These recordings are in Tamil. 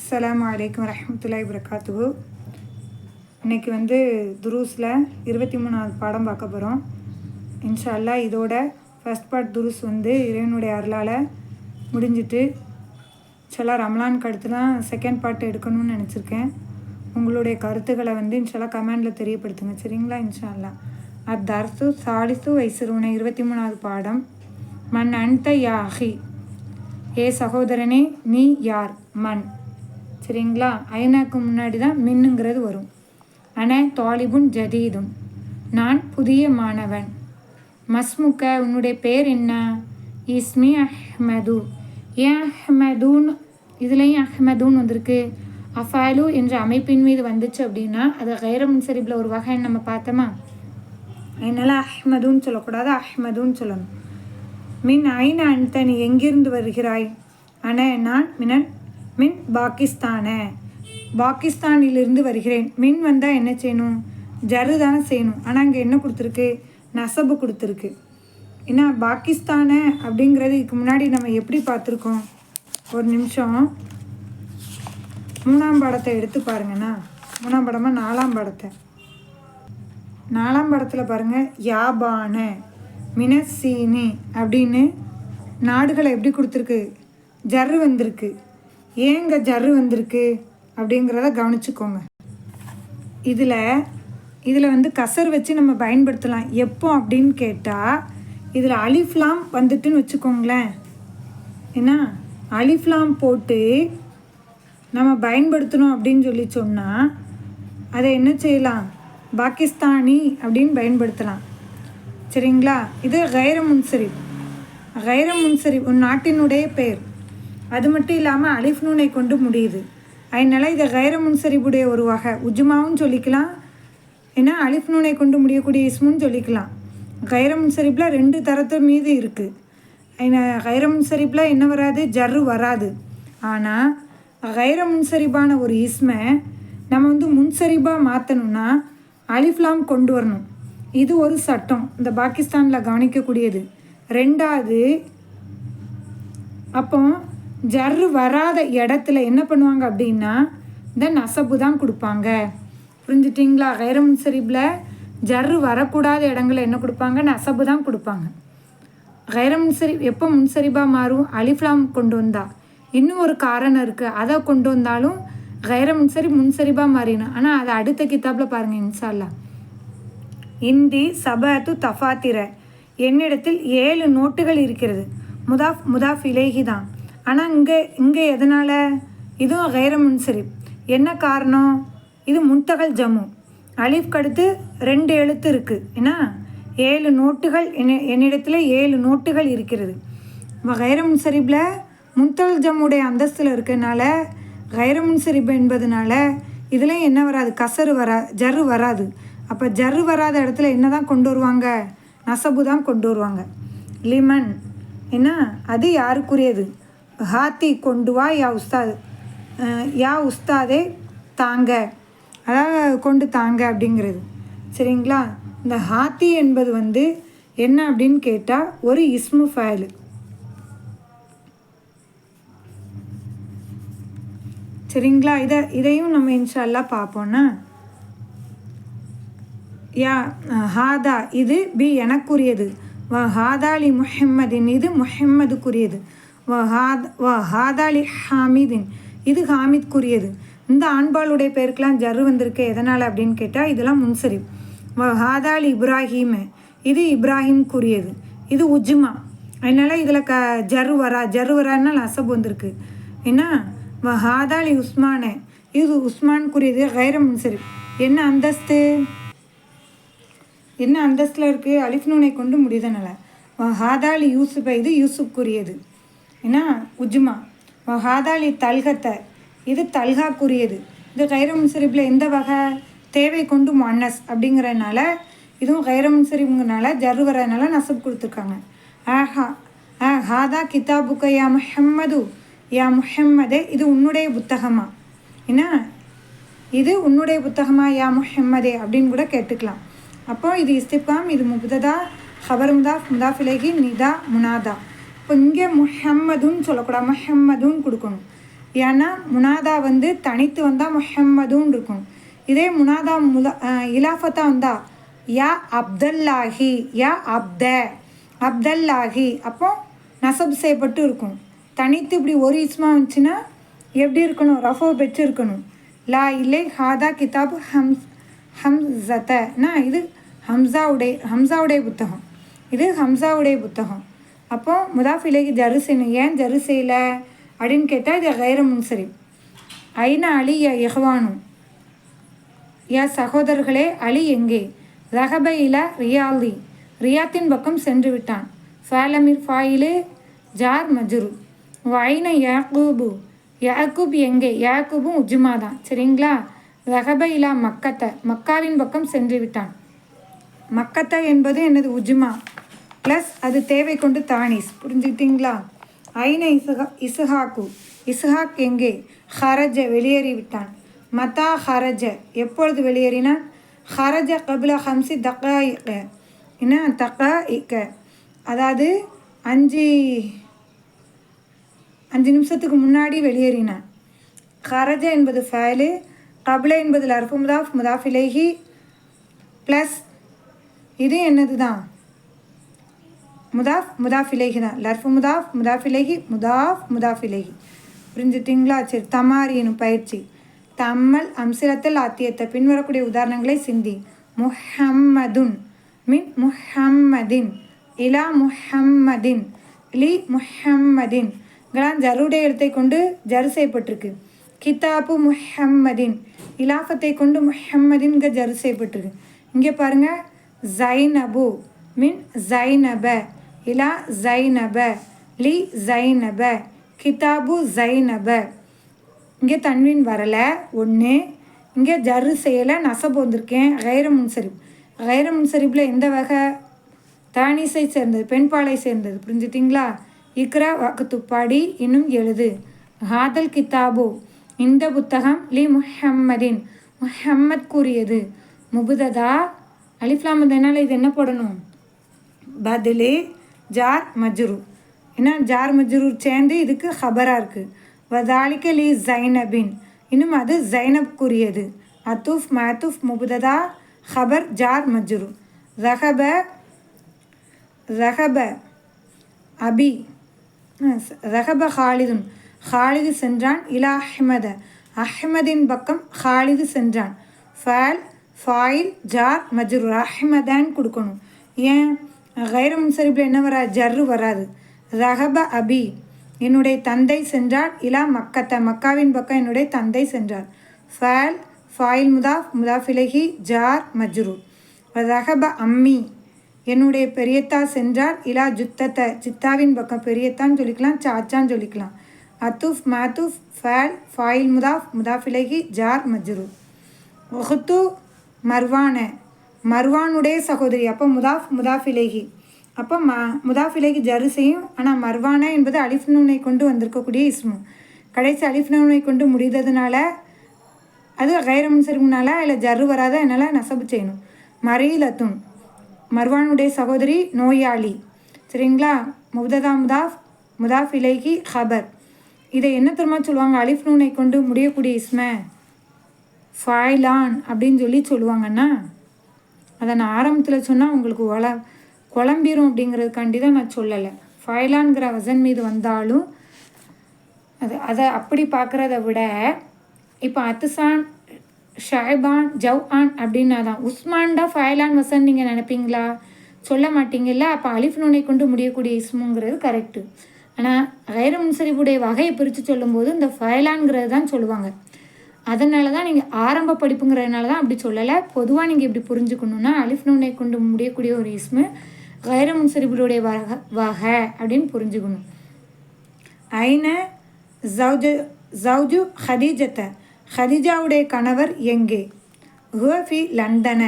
அஸ்லாம் வலைக்கம் ரஹமத்துல்லாய் வரகாத்துஹு இன்னைக்கு வந்து துருஸில் இருபத்தி மூணாவது பாடம் பார்க்க போகிறோம் இன்ஷா அல்லாஹ் இதோட ஃபஸ்ட் பார்ட் துருஸ் வந்து இறைவனுடைய அருளால் முடிஞ்சிட்டு இன்ஷால்லா ரமலானுக்கு அடுத்து தான் செகண்ட் பார்ட் எடுக்கணும்னு நினச்சிருக்கேன். உங்களுடைய கருத்துக்களை வந்து இன்ஷால்லா கமெண்டில் தெரியப்படுத்துங்க. சரிங்களா? இன்ஷா அல்லாஹ் அத்தர்சு சாலிசு வைசிறுவனை இருபத்தி மூணாவது பாடம். மன் அன்த யாஹி. ஏ சகோதரனே நீ யார்? மண். சரிங்களா? ஐநாக்கு முன்னாடி தான் மின்னுங்கிறது வரும். அன தாலிபுன் ஜதீதும். நான் புதிய மாணவன். மஸ்முக்க உன்னுடைய பேர் என்ன? இஸ்மி அஹ்மது. ஏன் அஹ்மதூன்? இதுலேயும் அஹ்மதூன் வந்திருக்கு? அஃபாலு என்ற அமைப்பின் மீது வந்துச்சு அப்படின்னா அது கைர முன்சரிப்பில் ஒரு வகைன்னு நம்ம பார்த்தோமா? என்னால் அஹ்மதுன்னு சொல்லக்கூடாது அஹ்மதுன்னு சொல்லணும். மின் ஐன அன்த நீ எங்கிருந்து வருகிறாய்? அன நான் மினன் மின் பாகிஸ்தான. பாகிஸ்தானிலிருந்து வருகிறேன். மின் வந்தால் என்ன செய்யணும்? ஜரு தானே செய்யணும். ஆனால் அங்கே என்ன கொடுத்துருக்கு? நசபு கொடுத்துருக்கு. ஏன்னா பாகிஸ்தான அப்படிங்கிறது இதுக்கு முன்னாடி நம்ம எப்படி பார்த்துருக்கோம்? ஒரு நிமிஷம். மூணாம் படத்தை எடுத்து பாருங்கண்ணா. மூணாம் படமாக நாலாம் படத்தை? நாலாம் படத்தில் பாருங்கள் யாபான மினசீனி அப்படின்னு நாடுகளை எப்படி கொடுத்துருக்கு? ஜர்ரு வந்திருக்கு. ஏங்க ஜரு வந்திருக்கு? அப்படிங்கிறத கவனிச்சுக்கோங்க. இதில் இதில் வந்து கசர் வச்சு நம்ம பயன்படுத்தலாம். எப்போ அப்படின்னு கேட்டால் இதில் அலிஃப்லாம் வந்துட்டுன்னு வச்சுக்கோங்களேன். என்ன அலிஃப்லாம் போட்டு நம்ம பயன்படுத்தணும் அப்படின்னு சொல்லி சொன்னால் அதை என்ன செய்யலாம்? பாகிஸ்தானி அப்படின்னு பயன்படுத்தலாம். சரிங்களா? இது கைர முன்சரிப் கைர முன்சரிப் உன் நாட்டினுடைய பெயர். அது மட்டும் இல்லாமல் அலிஃப் நூனை கொண்டு முடியுது. அதனால் இதை கைர முன்சரிப்புடைய ஒரு வகை உஜ்மாவும் சொல்லிக்கலாம். ஏன்னா அலிஃப் நூனை கொண்டு முடியக்கூடிய இஸ்முன்னு சொல்லிக்கலாம். கைர முன்சரிப்பில் ரெண்டு தரத்து மீது இருக்குது கைர முன்சரிப்பில் என்ன வராது? ஜர்ரு வராது. ஆனால் கைர முன்சரிப்பான ஒரு இஸ்மை நம்ம வந்து முன்சரிப்பாக மாற்றணும்னா அலிஃப்லாம் கொண்டு வரணும். இது ஒரு சட்டம். இந்த பாகிஸ்தானில் கவனிக்கக்கூடியது. ரெண்டாவது அப்போ ஜர்ரு வராத இடத்துல என்ன பண்ணுவாங்க அப்படின்னா இந்த நசப்பு தான் கொடுப்பாங்க. புரிஞ்சுட்டிங்களா? கைரம் முன்சரிப்பில் ஜர்ரு வரக்கூடாத இடங்களில் என்ன கொடுப்பாங்க? நசபு தான் கொடுப்பாங்க. கைர முன்சரி எப்போ முன்சரிபாக மாறும்? அலிஃப்லாம் கொண்டு வந்தா. இன்னும் ஒரு காரணம் இருக்குது அதை கொண்டு வந்தாலும் கைர முன்சரி முன்சரிபாக மாறிடும் ஆனால் அதை அடுத்த கித்தாப்பில் பாருங்கள் இன்சால்லா இந்தி சபத்து தஃபாத்திர என்னிடத்தில் ஏழு நோட்டுகள் இருக்கிறது. முதாஃப் முதாஃப் இலேகி தான். ஆனால் இங்கே இங்கே எதனால்? இதுவும் கைர முன்சரி என்ன காரணம்? இது முன்தகல் ஜம்மு. அலிஃப் கடுத்து ரெண்டு எழுத்து இருக்குது ஏன்னா ஏழு நோட்டுகள் என்ன என்னிடத்தில் ஏழு நோட்டுகள் இருக்கிறது. கைர முன்சரிப்பில் முன்தகல் ஜம்முடைய அந்தஸ்தில் இருக்கிறதுனால கைர முன்சரிப் என்பதனால இதில் என்ன வராது? கசரு வரா ஜர்ரு வராது. அப்போ ஜர்ரு வராத இடத்துல என்ன தான் கொண்டு வருவாங்க? நசபு தான் கொண்டு வருவாங்க. லிமன். என்ன? அது யாருக்குரியது? ஹாத்தி கொண்டு வா யா உஸ்தாது. யா உஸ்தாதே தாங்க. அதாவது கொண்டு தாங்க அப்படிங்கிறது. சரிங்களா? இந்த ஹாத்தி என்பது வந்து என்ன அப்படின்னு கேட்டால் ஒரு இஸ்மு ஃபயலு சரிங்களா? இதை இதையும் நம்ம இன்ஷால்லா பார்ப்போன்னா யா ஹாதா இது பி எனக்குரியது. ஹாதாலி முஹம்மதின் இது முஹம்மதுக்குரியது. வ ஹாத் வ ஹாதாலி ஹாமிதின். இது ஹாமித்குரியது. இந்த ஆண்பாளுடைய பேருக்கெலாம் ஜர்ரு வந்திருக்கு. எதனால் அப்படின்னு கேட்டால் இதெல்லாம் முன்சரி வ ஹாதாலி இப்ராஹீம். இது இப்ராஹிம்குரியது. இது உஜ்மா. அதனால் இதில் க ஜர்ரு வரா ஜர்ரு வரான்னா அசப் வந்திருக்கு. என்ன வ ஹாதாலி உஸ்மானே. இது உஸ்மான்குரியது. கைர முன்சரி என்ன அந்தஸ்து? என்ன அந்தஸ்தில் இருக்குது அலிஃப் நூனை கொண்டு முடியுதனால ஹாதாலி யூசுப் இது யூசுஃப்குரியது என்ன? உஜ்மா ஹாதாலி தல்கத்தை இது தல்காக்குரியது இது கைர முன்சரிப்பில் எந்த வகை தேவை கொண்டு மன்னஸ் அப்படிங்கிறதுனால இதுவும் கைரமுன் முன்சரிப்புங்கிறனால ஜரு வரதுனால நசப் கொடுத்துருக்காங்க. ஆஹா ஆ ஹாதா கிதாபுக்க யா முஹம்மது. யா முஹம்மதே இது உன்னுடைய புத்தகமா? என்ன? இது உன்னுடைய புத்தகமா? யா முஹம்மதே அப்படின்னு கூட கேட்டுக்கலாம். அப்போ இது இஸ்திஃபாம் இது முப்ததா ஹபர் முதாஃப் முதாஃபிலேகி நிதா முனாதா. இப்போ இங்கே முஹம்மதுன்னு சொல்லக்கூடாது முஹம்மதுன்னு கொடுக்கணும். ஏன்னா முனாதா வந்து தனித்து வந்தால் முஹம்மதுன்னு இருக்கணும் இதே முனாதா முலா இலாஃபத்தா வந்தா யா அப்தல்லாஹி யா அப்த அப்தல்லாஹி அப்போ நசப் செய்யப்பட்டு இருக்கும். தனித்து இப்படி ஒரு இஸ்மா வந்துச்சுன்னா எப்படி இருக்கணும்? ரஃபோ பெற்று இருக்கணும். லா இல்லை ஹாதா கிதாபு ஹம்ஸ் ஹம்சத்தனா இது ஹம்சாவுடைய ஹம்சாவுடைய புத்தகம். இது ஹம்சாவுடைய புத்தகம். அப்போ முதாஃபிலேக்கு ஜரு ஏன் ஜரு செய்யலை? அப்படின்னு கேட்டால் இது கைர முன்சரி ஐநா அலி யா எஹ்வானு யா சகோதரர்களே அலி எங்கே? ரஹபையில இலா ரியாலி ரியாத்தின் பக்கம் சென்று விட்டான். ஃபாலமிர் ஃபாயிலு ஜார் மஜுரு. வைன யாக்கூபு? யாக்கூப் எங்கே? யாக்கூபும் உஜ்மா தான். சரிங்களா? ரஹப இலா மக்கத்தை. மக்காவின் பக்கம் சென்று விட்டான். மக்கத்தை என்பது எனது உஜ்மா. ப்ளஸ் அது தேவை கொண்டு தானிஸ். புரிஞ்சுக்கிட்டீங்களா? ஐன இசுஹா இசுஹாக்கு. இசுஹாக் எங்கே? ஹரஜ வெளியேறிவிட்டான். மதா ஹரஜ. எப்பொழுது வெளியேறினான்? ஹரஜ கபில ஹம்சி தக்கா என்ன? தக்கா இக்க அதாவது அஞ்சு அஞ்சு நிமிஷத்துக்கு முன்னாடி வெளியேறினான். ஹரஜ என்பது ஃபேலு கபில என்பது லர்ஃபு முதாஃப் முதாஃபிலேஹி ப்ளஸ் இது என்னது தான் முதாஃப் முதாஃபிலேஹி தான் லர்ஃபு முதாஃப் முதாஃபிலேஹி முதாஃப் முதாஃபிலேஹி புரிஞ்சுட்டிங்களா? சரி தமாரினும் பயிற்சி. தம்மல் அம்சிரத்தில் ஆத்தியத்தை பின்வரக்கூடிய உதாரணங்களை சிந்தி. முஹம்மதுன். மின் முஹம்மதின். இலா முஹம்மதின். லி முஹம்மதின். கலாம் ஜருடைய எழுத்தை கொண்டு ஜரு செய்யப்பட்டிருக்கு. கிதாபு முஹம்மதின். இலாஃபத்தை கொண்டு முஹம்மதின்க ஜரு செய்யப்பட்டிருக்கு. இங்கே பாருங்கள் ஜைனபு. மின் ஜைனப. இலா ஜைனப லி ஜைனப கிதாபு ஜைனப. இங்கே தன்வின் வரலை ஒன்று இங்கே ஜரு செய்யலை நசப் வந்திருக்கேன் கைர முன்சரிப் கைர முன்சரிப்பில் எந்த வகை? தானிசை சேர்ந்தது பெண்பாலை சேர்ந்தது புரிஞ்சுட்டிங்களா? இக்ரா வாக்கு துப்பாடி இன்னும் எழுது. ஹாதல் கிதாபு இந்த புத்தகம் லி முஹம்மதின். முஹம்மத் கூறியது. முபுததா? அலிஃப்லாமதனால் இது என்ன போடணும்? பதிலே ஜார் மஜ்ரு. ஏன்னா ஜார் மஜ்ரூர் சேர்ந்து இதுக்கு ஹபராக இருக்குது வதாலிக்க லி ஜைனபின். இன்னும் அது ஜைனப்குரியது. அத்துஃப் மாத்துஃப் முபுததா ஹபர் ஜார் மஜ்ரு. ரஹப ரஹப அபி. ரஹப ஹாலிதுன். ஹாலிது சென்றான் இலா அஹ்மத. அஹ்மதின் பக்கம் ஹாலிது சென்றான். ஃபேல் ஃபாயில் ஜார் மஜ்ரூர் அஹ்மதான் கொடுக்கணும். ஏன்? கைர முன்சரிப்பில் என்ன வராது ஜர்ரு வராது. ரஹப அபி என்னுடைய தந்தை சென்றார். இலா மக்கத்த மக்காவின் பக்கம் என்னுடைய தந்தை சென்றார். ஃபேல் ஃபாயில் முதாஃப் முதாஃபிலகி ஜார் மஜ்ரு. ரஹப அம்மி என்னுடைய பெரியத்தா சென்றார். இலா ஜுத்தத்தை சித்தாவின் பக்கம் பெரியத்தான்னு சொல்லிக்கலாம் சாச்சான்னு சொல்லிக்கலாம். அத்துஃப் மாத்துஃப் ஃபேல் ஃபாயில் முதாஃப் முதாஃபிலகி ஜார் மஜ்ரு. ஒஹுத்து மர்வான மர்வானுடைய சகோதரி. அப்போ முதாஃப் முதாஃபிலேகி அப்போ ம முதாஃபிலேகி ஜரு செய்யும் ஆனால் மர்வானா என்பது அலிஃப்னூனை கொண்டு வந்திருக்கக்கூடிய இஸ்மு. கடைசி அலிஃப்னூனை கொண்டு முடிந்ததுனால அது கைர முன்சரிமுனால இல்லை ஜரு வராத என்னால் நசபு செய்யணும். மரீலத்துன் மர்வானுடைய சகோதரி நோயாளி. சரிங்களா? முப்ததா முதாஃப் முதாஃப் இலைகி ஹபர். இதை என்ன தெரியுமா சொல்லுவாங்க? அலிஃப் நூனை கொண்டு முடியக்கூடிய இஸ்ம? ஃபாய்லான் அப்படின்னு சொல்லி சொல்லுவாங்கன்னா அதை நான் ஆரம்பத்தில் சொன்னால் உங்களுக்கு ஒல குழம்பிரும் அப்படிங்கிறதுக்காண்டி தான் நான் சொல்லலை. ஃபைலான்கிற வசன் மீது வந்தாலும் அது அதை அப்படி பார்க்குறத விட இப்போ அத்துசான் ஷாய்பான் ஜவ் ஆன் அப்படின்னா தான் உஸ்மான்டா ஃபைலான் வசன் நீங்கள் நினைப்பீங்களா? சொல்ல மாட்டீங்கல்ல? அப்போ அலிஃப் நுனை கொண்டு முடியக்கூடிய இஸ்முங்கிறது கரெக்டு ஆனால் கைர முன்சரிப்புடைய வகையை பிரித்து சொல்லும்போது இந்த ஃபைலான்கிறது தான் சொல்லுவாங்க. அதனால தான் நீங்கள் ஆரம்ப படிப்புங்கிறதுனால தான் அப்படி சொல்லலை. பொதுவாக நீங்கள் இப்படி புரிஞ்சுக்கணுன்னா அலிஃப் நூனை கொண்டு முடியக்கூடிய ஒரு இஸ்மு கைர முன்சரிபுடைய வக வக அப்படின்னு புரிஞ்சுக்கணும். ஐன ஜவுஜு ஜவுஜு ஹதீஜத்தை ஹதீஜாவுடைய கணவர் எங்கே? ஹுவஃபி லண்டன.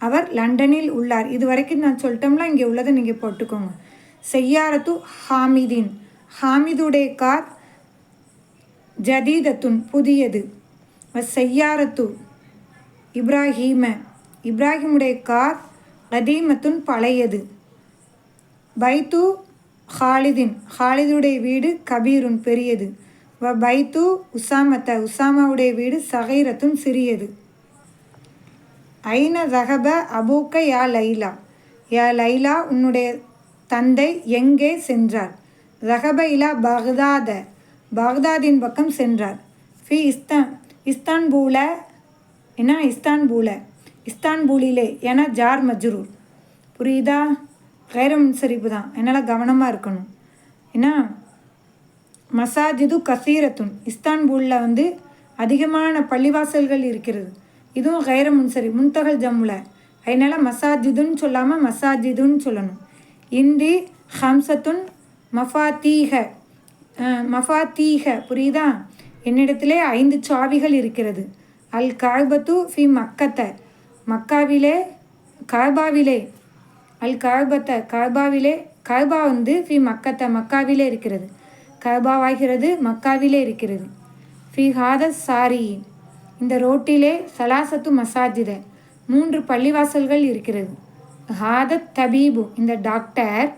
அவர் லண்டனில் உள்ளார். இது வரைக்கும் நான் சொல்லிட்டோம்னா இங்கே உள்ளதை நீங்கள் போட்டுக்கோங்க. செய்யாரத்து ஹாமிதின். ஹாமிதுடைய கார் ஜதீதத்துன் புதியது. செய்யாரத்து இப்ராஹீம. இப்ராஹிமுடைய கார் கதீமத்துன் பழையது. பைத்து ஹாலிதின் ஹாலிதுடைய வீடு கபீருன் பெரியது. வ பைத்து உசாமத்த உசாமாவுடைய வீடு சகைரத்துன் சிறியது. ஐன ரகப அபூக்க யா லைலா. யா லைலா உன்னுடைய தந்தை எங்கே சென்றார்? ரகப இலா பக்தாத பாக்தாதின் பக்கம் சென்றார். ஃபி இஸ்த இஸ்தான்பூல என்ன இஸ்தான்பூல? இஸ்தான்பூலிலே என ஜார் மஜ்ரூர். புரியுதா? கைரம் முன்சரிப்பு தான். என்னால் கவனமாக இருக்கணும். என்ன? மசாஜிது கசீரத்துன். இஸ்தான்பூலில் வந்து அதிகமான பள்ளிவாசல்கள் இருக்கிறது. இதுவும் கைர முன்சரி முன்தகல் ஜம்முல. அதனால் மசாஜிதுன்னு சொல்லாமல் மசாஜிதுன்னு சொல்லணும். இந்தி ஹம்சத்துன் மஃபாத்தீக மஃபாத்தீக. புரியுதா? என்னிடத்திலே ஐந்து சாவிகள் இருக்கிறது. அல் கார்பத்து ஃபி மக்கத்தை. மக்காவிலே கார்பாவிலே அல் கார்பத்த கார்பாவிலே கர்பா வந்து ஃபி மக்கத்தை மக்காவிலே இருக்கிறது. கர்பாவாகிறது மக்காவிலே இருக்கிறது. ஃபி ஹாத சாரி. இந்த ரோட்டிலே சலாசத்து மசாஜித. மூன்று பள்ளிவாசல்கள் இருக்கிறது. ஹாதத் தபீபு இந்த டாக்டர்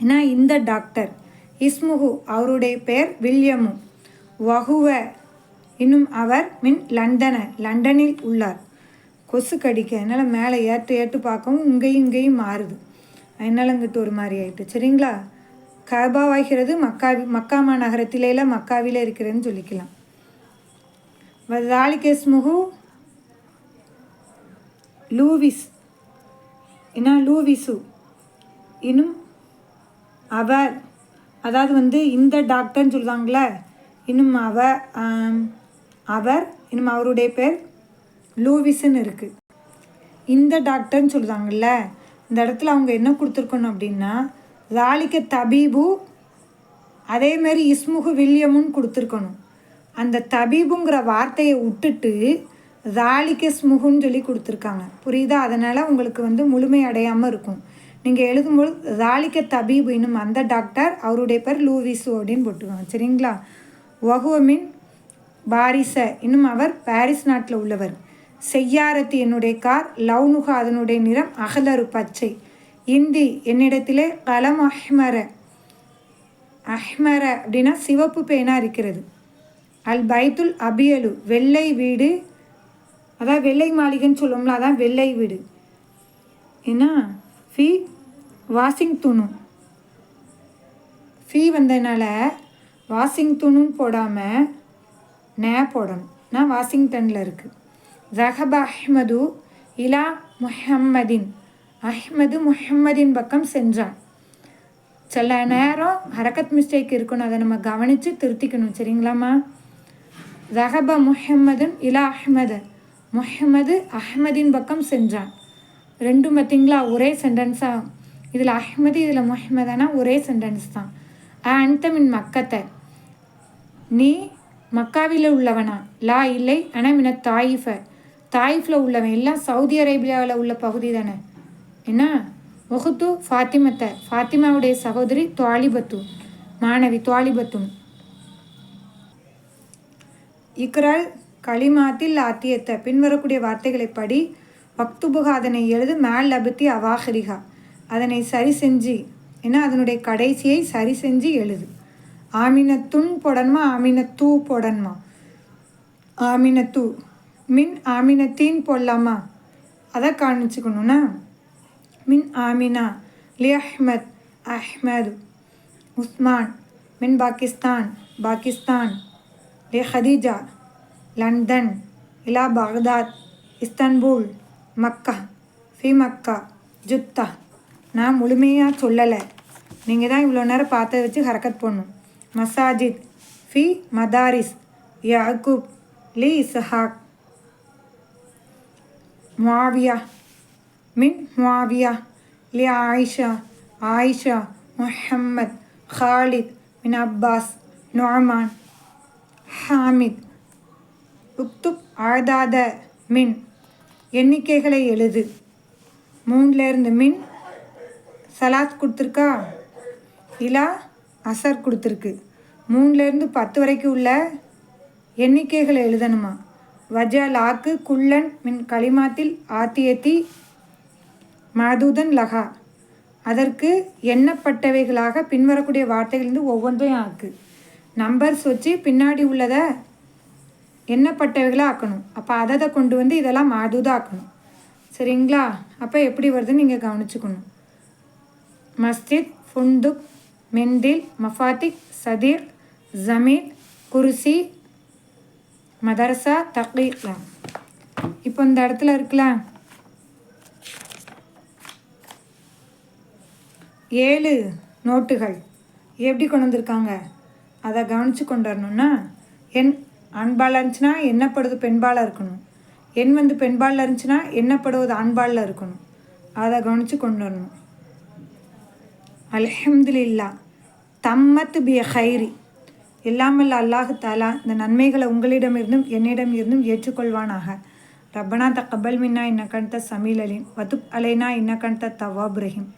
என்ன இந்த டாக்டர் இஸ்முகு அவருடைய பெயர் வில்லியமு வகுவ. இன்னும் அவர் மின் லண்டன லண்டனில் உள்ளார். கொசு கடிக்க. அதனால் மேலே ஏற்று ஏற்று பார்க்கவும் இங்கேயும் இங்கேயும் மாறுது. அதனால் இங்கிட்டு ஒரு மாதிரி ஆயிட்டு. சரிங்களா? கபாவாகிறது மக்கா மக்காமா நகரத்திலேல மக்காவில் இருக்கிறதுன்னு சொல்லிக்கலாம். வதாலிக் முகு லூவிஸ். ஏன்னா லூவிசு. இன்னும் அவர். அதாவது வந்து இந்த டாக்டர்னு சொல்லுவாங்களே இன்னும் அவ அவர் இன்னும் அவருடைய பேர் லூவிஸ்ன்னு இருக்குது இந்த டாக்டர்னு சொல்லுதாங்கல்ல இந்த இடத்துல அவங்க என்ன கொடுத்துருக்கணும் அப்படின்னா ராலிக்க தபீபு அதேமாரி இஸ்முகு வில்லியமுன்னு கொடுத்துருக்கணும். அந்த தபீபுங்கிற வார்த்தையை விட்டுட்டு ராலிக்க ஸ்முகுன்னு சொல்லி கொடுத்துருக்காங்க. புரியுதா? அதனால் உங்களுக்கு வந்து முழுமை அடையாமல் இருக்கும். நீங்கள் எழுதும்போது ராலிக்க தபீபு இன்னும் அந்த டாக்டர் அவருடைய பேர் லூவிசு அப்படின்னு போட்டுக்கோங்க. சரிங்களா? வகுவமின் பாரிச இன்னும் அவர் பாரிஸ் நாட்டில் உள்ளவர். செய்யாரத்து என்னுடைய கார் லவ்னுகா அதனுடைய நிறம் அகலரு பச்சை. இந்தி என்னிடத்திலே கலம் அஹ்மர. அஹ்மர அப்படின்னா சிவப்பு பேனா இருக்கிறது. அல் பைத்துல் அபியலு வெள்ளை வீடு. அதான் வெள்ளை மாளிகைன்னு சொல்லுவோம்ல அதான் வெள்ளை வீடு. என்ன? ஃபீ வாஷிங் துணு ஃபீ வந்ததுனால வாஷிங்டனும் போடாமல் நே போடணும். நான் வாஷிங்டனில் இருக்குது ஜஹப் அஹ்மது இலா முஹம்மதின். அஹ்மது முஹம்மதின் பக்கம் சென்றான். சில நேரம் ஹரக்கத் மிஸ்டேக் இருக்கணும் அதை நம்ம கவனித்து திருத்திக்கணும். சரிங்களாம்மா? ரஹப முஹம்மதுன் இலா அஹ்மது. முஹம்மது அஹ்மதின் பக்கம் சென்றான். ரெண்டும் பார்த்தீங்களா ஒரே சென்டென்ஸாக இதில் அஹ்மது இதில் முஹம்மதானா? ஒரே சென்டென்ஸ் தான். அன்தமின் மக்கத்தை நீ மக்காவில் உள்ளவனா? லா இல்லை ஆனால் தாயிஃப. தாயிஃபில் உள்ளவன் எல்லாம் சவுதி அரேபியாவில் உள்ள பகுதி தானே. என்ன? ஒகுத்து ஃபாத்திமத்தை. ஃபாத்திமாவுடைய சகோதரி துவாலிபத்து. மாணவி துவாலிபத்தும். இக்ரால் களிமாத்தில் ஆத்தியத்தை. பின்வரக்கூடிய வார்த்தைகளை படி வக்துபுகா அதனை எழுது மேல் லபத்தி அவாஹரிகா. அதனை சரி செஞ்சு ஏன்னா அதனுடைய கடைசியை சரி செஞ்சு எழுது. ஆமினத்துன் போடணுமா ஆமினத்தூ போடணுமா ஆமினத்தூ மின் ஆமினத்தின் போடலாமா அதை காணிச்சுக்கணும்னா மின் ஆமினா லி அஹ்மத் அஹ்மது உஸ்மான் மின் பாகிஸ்தான் பாகிஸ்தான் லி ஹதீஜா லண்டன் இலா பாக்தாத் இஸ்தான்புல் மக்கா ஃபி மக்கா ஜுத்தா. நான் முழுமையாக சொல்லலை. நீங்கள் தான் இவ்வளோ நேரம் பார்த்து வச்சு ஹரக்கத் போடணும். மசாஜித் ஃபி மதாரிஸ் யாக்கூப் லி இசஹாக் மாவியா மின் மாவியா லி ஆயிஷா ஆயிஷா முஹம்மத் ஹாலித் மின் அப்பாஸ் நொமான் ஹாமித் உக்துப் ஆழ்தாத மின் எண்ணிக்கைகளை எழுது மூணுலேருந்து மின் சலாத் கொடுத்துருக்கா இலா அசர் கொடுத்துருக்கு மூணுலேருந்து பத்து வரைக்கும் உள்ள எண்ணிக்கைகளை எழுதணுமா? வஜா லாக்கு குள்ளன் மின் களிமாத்தில் ஆத்தியத்தி மதுதன் லகா. அதற்கு எண்ணப்பட்டவைகளாக பின்வரக்கூடிய வார்த்தைகளிலிருந்து ஒவ்வொன்றையும் ஆக்கு. நம்பர்ஸ் வச்சு பின்னாடி உள்ளதை எண்ணப்பட்டவைகளாக ஆக்கணும். அப்போ அதை கொண்டு வந்து இதெல்லாம் மாதுதாக ஆக்கணும். சரிங்களா? அப்போ எப்படி வருதுன்னு நீங்கள் கவனிச்சுக்கணும். மஸ்ஜித் ஃபுந்துக் மெந்தில் மஃபாத்திக் சதீர் ஜமீத் குருசி மதரசா தக்லீக்லாம் இப்போ இந்த இடத்துல இருக்கலாம் ஏழு நோட்டுகள். எப்படி கொண்டு வந்திருக்காங்க? அதை கவனித்து கொண்டு வரணும்னா எண் ஆண்பாலாக இருந்துச்சுன்னா என்னப்படுது பெண்பாலாக இருக்கணும். எண் வந்து பெண்பாலில் இருந்துச்சுன்னா என்னப்படுவது ஆண்பாலில் இருக்கணும். அதை கவனித்து கொண்டு வரணும். அலஹம்துல்லா தம்மத் பி ஹைரி எல்லாமல் அல்லாஹு தாலா இந்த நன்மைகளை உங்களிடமிருந்தும் என்னிடம் இருந்தும் ஏற்றுக்கொள்வானாக. ரப்பனா தக்கபல் மின்னா இன்ன கண்ட சமீல் அலீம். வதுப் அலைனா இன்ன கண்ட தவாப் ரஹீம்.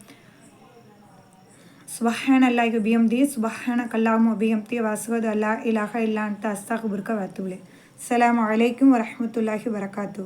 சுபஹான் அல்லாஹ் பியம்தி சுபஹான கல்லாம் பியம்தி வசுவது அல்லா இலாஹ இல்லா அந்த அஸ்தாகுபுர்க வத்துலே அஸ்ஸலாமு அலைக்கும் வரஹ்மத்துல்லாஹி வரகாத்து